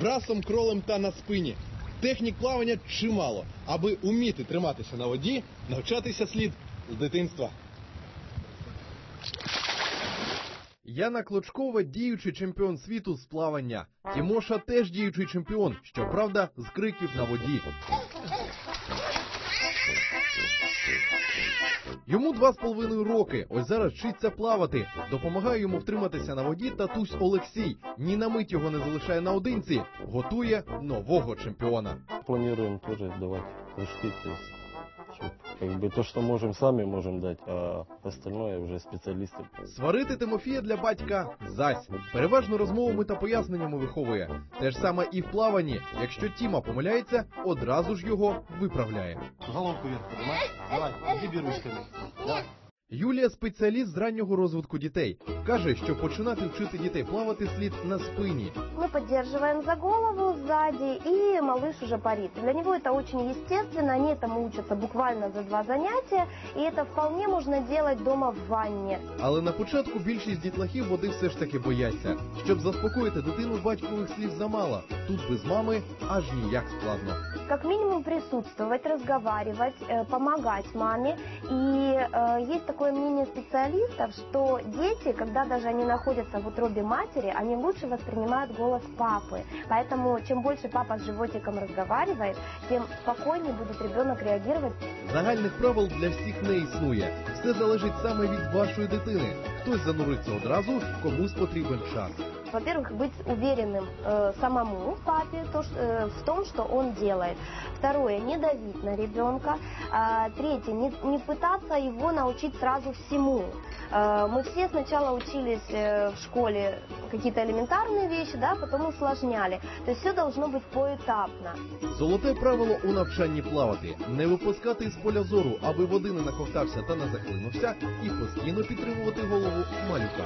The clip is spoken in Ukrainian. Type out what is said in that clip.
брасом, кролем та на спині. Технік плавання чимало. Аби уміти триматися на воді, навчатися слід з дитинства. Яна Клочкова діючий чемпіон світу з плавання. Тімоша теж діючий чемпіон, щоправда, з криків на воді. Йому два з половиною роки. Ось зараз вчиться плавати. Допомагає йому втриматися на воді татусь Олексій. Ні на мить його не залишає наодинці. Готує нового чемпіона. Плануємо теж здавати кружки, как бы то, что можем, сами можем дать, а остальное вже спеціалісти. Сварити Тимофія для батька зась. Переважно розмовами та поясненнями виховує. Те ж саме і в плаванні. Якщо Тіма помиляється, одразу ж його виправляє. Головку вверх поднимай. Давай, гиби ручками. Давай. Юлія спеціаліст з раннього розвитку дітей. Каже, що починати вчити дітей плавати слід на спині. Мы поддерживаем за голову сзади, и малыш уже парит. Для него это очень естественно, они этому учатся буквально за два занятия, и это вполне можно делать дома в ванне. Але на початку більшість дітлахів води все ж таки бояться. Щоб заспокоїти дитину, батькових слів замало. Тут без мами аж ніяк складно. Как минимум присутствовать, разговаривать, э, помогать маме. И э, есть такое мнение специалистов, что дети, когда даже они находятся в утробе матери, они лучше воспринимают голос папы. Поэтому чем больше папа с животиком разговаривает, тем спокойнее будет ребенок реагировать Загальних правил для всіх не існує. Все залежить саме від вашої дитини. Хтось зануриться одразу, комусь потрібен час. Во-первых, быть уверенным э, самому папе то, ш- э, в том, что он делает. Второе, не давить на ребенка. А, третье, не, не пытаться его научить сразу всему. Э, мы все сначала учились э, в школе какие-то элементарные вещи, да, потом усложняли. То есть все должно быть поэтапно. Золоте правило у навчанні плавати не випускати з поля зору, аби води не наковтався та не захлинувся, і постійно підтримувати голову малюка.